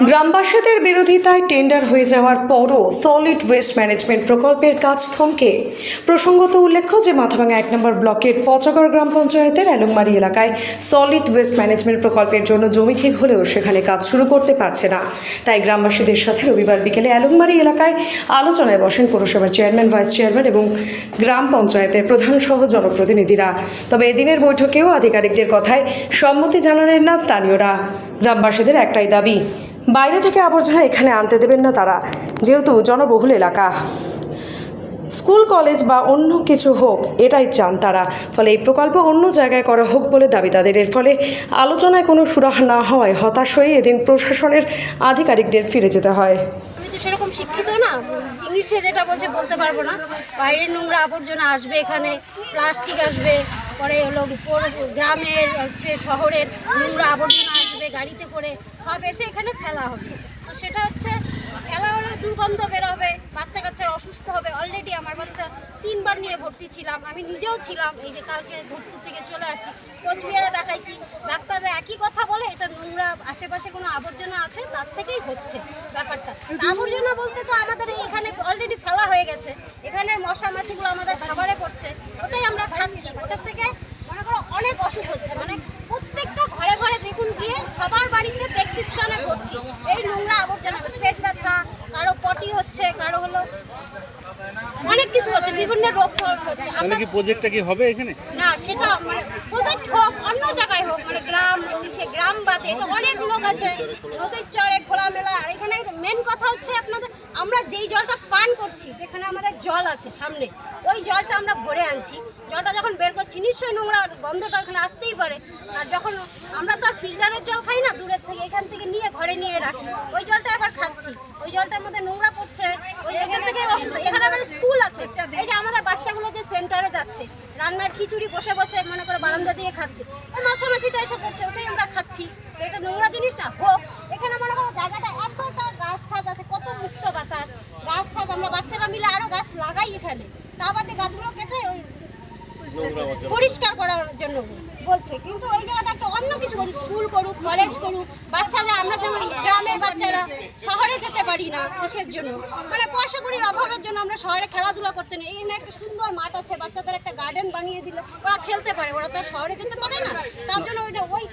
গ্রামবাসীদের বিরোধিতায় টেন্ডার হয়ে যাওয়ার পরও সলিড ওয়েস্ট ম্যানেজমেন্ট প্রকল্পের কাজ থমকে। প্রসঙ্গত উল্লেখ্য যে মাথাভাঙা এক নম্বর ব্লকের পচাগড় গ্রাম পঞ্চায়েতের অ্যালুংমারি এলাকায় সলিড ওয়েস্ট ম্যানেজমেন্ট প্রকল্পের জন্য জমি ঠিক হলেও সেখানে কাজ শুরু করতে পারছে না। তাই গ্রামবাসীদের সাথে রবিবার বিকেলে অ্যালুংমারি এলাকায় আলোচনায় বসেন পৌরসভার চেয়ারম্যান, ভাইস চেয়ারম্যান এবং গ্রাম পঞ্চায়েতের প্রধান সহ জনপ্রতিনিধিরা। তবে এদিনের বৈঠকেও আধিকারিকদের কথায় সম্মতি জানালেন না স্থানীয়রা। গ্রামবাসীদের একটাই দাবি বাইরে থেকে আবর্জনা এখানে আনতে দেবেন না তারা, যেহেতু জনবহুল এলাকা। স্কুল, কলেজ বা অন্য কিছু হোক, এটাই চান তারা। ফলে এই প্রকল্প অন্য জায়গায় করা হোক বলে দাবি তাদের। এর ফলে আলোচনায় কোনো সুরাহা না হওয়ায় হতাশ হয়ে এদিন প্রশাসনের আধিকারিকদের ফিরে যেতে হয়। সেরকম শিক্ষিত না। ইংলিশে যেটা বলছে, বলতে পারব না। বাইরের নোংরা আবর্জনা আসবে এখানে, প্লাস্টিক আসবে, পরে হলো গ্রামের, হচ্ছে শহরের নোংরা আবর্জনা গাড়িতে করে সব এসে এখানে ফেলা হবে। তো সেটা হচ্ছে ফেলা হলে দুর্গন্ধ বের হবে, বাচ্চা কাচ্চারা অসুস্থ হবে। অলরেডি আমার বাচ্চা তিনবার নিয়ে ভর্তি ছিলাম, আমি নিজেও ছিলাম, এই যে কালকে ভর্তি থেকে চলে আসি, কোচবিহারে দেখাইছি। ডাক্তাররা একই কথা বলে, এটা নোংরা, আশেপাশে কোনো আবর্জনা আছে, তার থেকেই হচ্ছে ব্যাপারটা। আবর্জনা বলতে তো আমাদের এখানে অলরেডি ফেলা হয়ে গেছে। এখানে মশা মাছিগুলো আমাদের খাবারে পড়ছে, ওটাই আমরা খাচ্ছি। ওটার থেকে মনে করো অনেক অসুখ হচ্ছে মানে প্রত্যেকটা ঘরে ঘরে দেখুন গিয়ে সবার বাড়িতে প্রেসক্রিপশনে ভর্তি এই নোংরা আবর্জনা পেট ব্যথা কারও পটি হচ্ছে কারও হলো অনেক কিছু হচ্ছে বিভিন্ন রোগ হচ্ছে তাহলে কি প্রজেক্টটা কি হবে এখানে? না, সেটা মানে প্রজেক্ট হোক, অন্য জায়গায় হোক মানে গ্রাম সে গ্রাম বাদে, এটা অনেক লোক আছে, নদীর চরে, খোলামেলা, আর এখানে মেন কথা হচ্ছে আপনাদের, আমরা যেই জলটা পান করছি, যেখানে আমাদের জল আছে সামনে, ওই জলটা আমরা ভরে আনছি, জলটা যখন বের করছি, নিশ্চয়ই নোংরা গন্ধটা ওখানে আসতেই পারে, আর যখন আমরা তো আর ফিল্টারের জল খাই না, দূরের থেকে, এখান থেকে নিয়ে ঘরে নিয়ে রাখি, ওই জলটা আবার খাচ্ছি, ওই জলটার মধ্যে নোংরা পড়ছে, ওই এখান থেকে এখানে আবার স্কুল আছে, এই যে আমাদের বাচ্চাগুলো যে সেন্টারে যাচ্ছে। রান্নার খিচুড়ি বসে বসে মনে করে বারান্দা দিয়ে খাচ্ছে। মাছামাছিটা এসে করছে ওটাই আমরা খাচ্ছি। এটা নোংরা জিনিসটা হোক এখানে মনে করো জায়গাটা এতটা গাছ ঠাছ আছে কত মুক্ত বাতাস। গাছ ঠাছ আমরা বাচ্চারা মিলে আরও গাছ লাগাই এখানে। তা বাদে গাছগুলো কেটে ওই পরিষ্কার করার জন্য বলছে। কিন্তু ওই জায়গাটা একটা অন্য কিছু করুক স্কুল করুক কলেজ করুক বাচ্চাদের আমরা যেমন গ্রামের বাচ্চারা শহরে যেতে পারি না কিসের জন্য? মানে পয়সা কড়ির অভাবের জন্য আমরা শহরে খেলাধুলা করতে নেই। এখানে একটা সুন্দর মাঠ আছে বাচ্চাদের একটা গার্ডেন বানিয়ে দিলে ওরা খেলতে পারে। ওরা তো আর শহরে যেতে পারে না। তার জন্য ওইটা ওই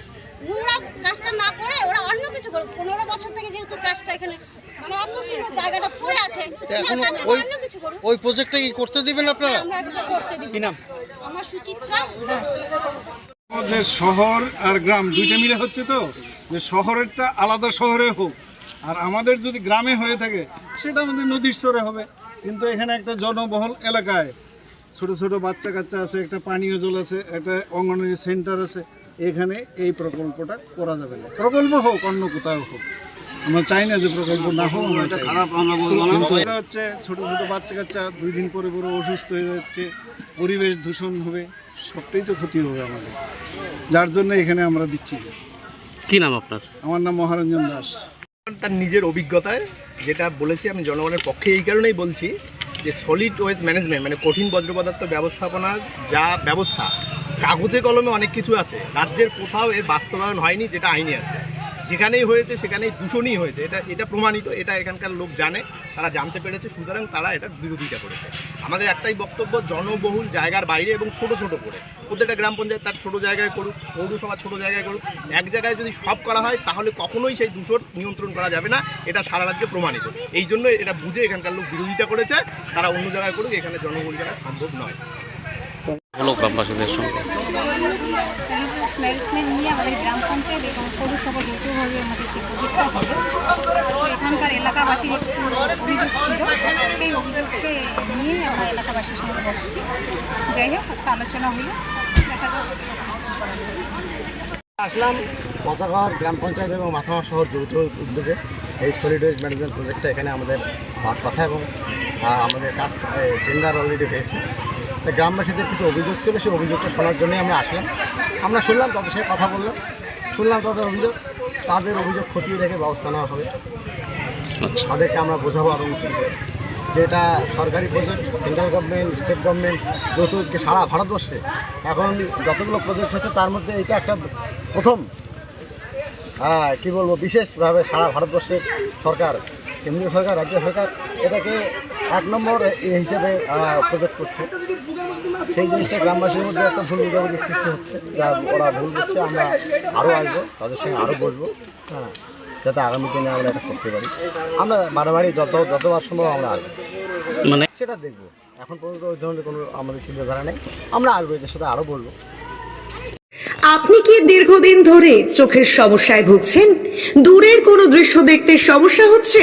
নোংরা কাজটা না করে ওরা অন্য কিছু করুক। পনেরো বছর থেকে যেহেতু কাজটা এখানে মানে এত সুন্দর জায়গাটা পড়ে আছে অন্য কিছু করুক। ওই প্রজেক্টটা কি করতে দিবেন আপনারা? আমরা একটা করতে দিব। কি আমার সুচিত্রা দাস। যে শহর আর গ্রাম দুইটা মিলে হচ্ছে তো? যে শহরেরটা আলাদা শহরে হোক আর আমাদের যদি গ্রামে হয়ে থাকে সেটা আমাদের নদীর স্তরে হবে। কিন্তু এখানে একটা জনবহুল এলাকায় ছোট ছোট বাচ্চা কাচ্চা আছে একটা পানীয় জল আছে একটা অঙ্গনওয়াড়ি সেন্টার আছে এখানে এই প্রকল্পটা করা যাবে না। প্রকল্প হোক অন্য কোথাও হোক আমরা চাই না যে প্রকল্প না হোক আমরা হচ্ছে ছোট ছোট বাচ্চা কাচ্চা দুই দিন পরে পরে অসুস্থ হয়ে যাচ্ছে পরিবেশ দূষণ হবে। সবটাই তো ক্ষতি হবে আমাদের। যার জন্য এখানে আমরা দিচ্ছি। কি নাম আপনার? আমার নাম মহারঞ্জন দাস। তার নিজের অভিজ্ঞতায় যেটা বলেছি আমি জনগণের পক্ষে এই কারণেই বলছি যে সলিড ওয়েস্ট ম্যানেজমেন্ট মানে কঠিন বজ্র পদার্থ ব্যবস্থাপনার যা ব্যবস্থা কাগজে কলমে অনেক কিছু আছে। রাজ্যের কোথাও এর বাস্তবায়ন হয়নি যেটা আইনে আছে। যেখানেই হয়েছে, সেখানেই দূষণই হয়েছে। এটা এটা প্রমাণিত, এটা এখানকার লোক জানে, তারা জানতে পেরেছে, সুতরাং তারা এটা বিরোধিতা করেছে। আমাদের একটাই বক্তব্য, জনবহুল জায়গার বাইরে এবং ছোট ছোট করে। প্রত্যেকটা গ্রাম পঞ্চায়েত তার ছোট জায়গায় করুক, পৌরসভা ছোট জায়গায় করুক। এক জায়গায় যদি সব করা হয়, তাহলে কখনোই সেই দূষণ নিয়ন্ত্রণ করা যাবে না। এটা সারা রাজ্যে প্রমাণিত। এই জন্য এটা বুঝে এখানকার লোক বিরোধিতা করেছে, তারা অন্য জায়গায় করুক, এখানে জনবহুল জায়গায় সম্ভব নয়। হলো গ্রামবাসীদের সঙ্গে। ম্যানেজমেন্ট নিয়ে আমাদের গ্রাম পঞ্চায়েত এবং পৌরসভা যৌথভাবে আমাদের যে প্রজেক্টটা হবে তো এখানকার এলাকাবাসীর একটু অভিযোগ ছিল। সেই অভিযোগকে নিয়েই আমরা এলাকাবাসীর সঙ্গে বসছি। যাই হোক একটা আলোচনা হলো। দেখা আসলাম পচাগড় গ্রাম পঞ্চায়েত এবং মাথামা শহর যৌথ উদ্যোগে। এই সলিড ওয়েস্ট ম্যানেজমেন্ট প্রজেক্টটা এখানে আমাদের কথা এবং আমাদের কাজ টেন্ডার অলরেডি হয়েছে। তাই গ্রামবাসীদের কিছু অভিযোগ ছিল সেই অভিযোগটা শোনার জন্যই আমরা আসলাম। আমরা শুনলাম তাদের সাথে কথা বললাম শুনলাম তাদের অভিযোগ তাদের অভিযোগ খতিয়ে রেখে ব্যবস্থা নেওয়া হবে। আচ্ছা। তাদেরকে আমরা বোঝাবো আরও যে এটা সরকারি project central government state government যৌথ সারা ভারতবর্ষে এখন যতগুলো প্রজেক্ট হচ্ছে তার মধ্যে এটা একটা প্রথম হ্যাঁ কী বলব বিশেষভাবে সারা ভারতবর্ষের সরকার কেন্দ্রীয় সরকার রাজ্য সরকার এটাকে এক নম্বর হিসেবে প্রজেক্ট করছে। সেই জিনিসটা গ্রামবাসীর মধ্যে একটা ভুল বোঝাবুঝির সৃষ্টি হচ্ছে। যা ওরা ভুল করছে আমরা আরও আসব তাদের সঙ্গে আরও বসবো। হ্যাঁ যাতে আগামী দিনে আমরা এটা করতে পারি। আমরা বাড়াবাড়ি যত যতবার সম্ভব আমরা আসব। মানে? সেটা দেখব। এখন পর্যন্ত ওই ধরনের কোনো আমাদের চিন্তাধারা নেই। আমরা আসব এদের সাথে আরও বলব। আপনি কি দীর্ঘদিন ধরে চোখের সমস্যায় ভুগছেন? দূরের কোনো দৃশ্য দেখতে সমস্যা হচ্ছে?